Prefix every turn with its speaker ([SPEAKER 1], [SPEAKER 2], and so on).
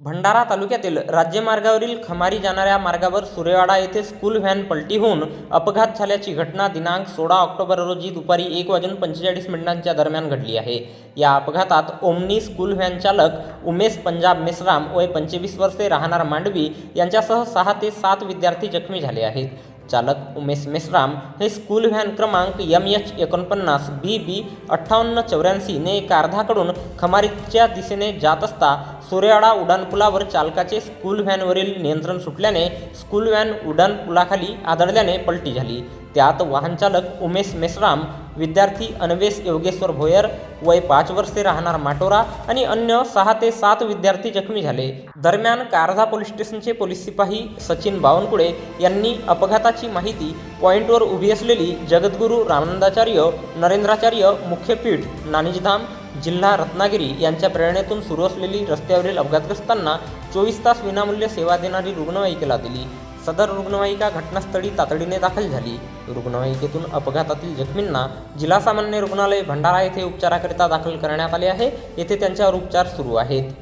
[SPEAKER 1] भंडारा तालुक्यातील राज्यमार्गावरील खमारी जाणाऱ्या मार्गावर सुरेवाडा येथे स्कूल व्हॅन पलटी होऊन अपघात झाल्याची घटना दिनांक सोळा ऑक्टोबर रोजी दुपारी एक वाजून पंचेचाळीस मिनिटांच्या दरम्यान घडली आहे. या अपघातात ओमनी स्कूल व्हॅन चालक उमेश पंजाब मेसराम वय पंचवीस वर्षे राहणार मांडवी यांच्यासह सहा ते सात विद्यार्थी जखमी झाले आहेत. चालक उमेश मेश्राम हे स्कूल व्हॅन क्रमांक एम एच एकोणपन्नास बी बी अठ्ठावन्न चौऱ्याऐंशीने कारधाकडून खमारीच्या दिशेने जात असता सोरेवाडा उड्डाणपुलावर चालकाचे स्कूल व्हॅनवरील नियंत्रण सुटल्याने स्कूल व्हॅन उड्डाणपुलाखाली आदळल्याने पलटी झाली. त्यात वाहनचालक उमेश मेसराम विद्यार्थी अन्वेष योगेश्वर भोयर वय पाच वर्षे राहणार माटोरा आणि अन्य सहा ते सात विद्यार्थी जखमी झाले. दरम्यान कारधा पोलीस स्टेशनचे पोलीस सिपाही सचिन बावनकुळे यांनी अपघाताची माहिती पॉईंटवर उभी असलेली जगद्गुरू रामानंदाचार्य नरेंद्राचार्य मुख्यपीठ नानिजधाम जिल्हा रत्नागिरी यांच्या प्रेरणेतून सुरू असलेली रस्त्यावरील अपघातग्रस्तांना चोवीस तास विनामूल्य सेवा देणारी रुग्णवाहिकेला दिली. सदर रुग्णवाहिका घटनास्थळी तातडीने दाखल झाली. रुग्णवाहिकेतून अपघातातील जखमींना जिल्हा सामान्य रुग्णालय भंडारा येथे उपचाराकरिता दाखल करण्यात आले आहे. येथे त्यांच्यावर उपचार सुरू आहेत.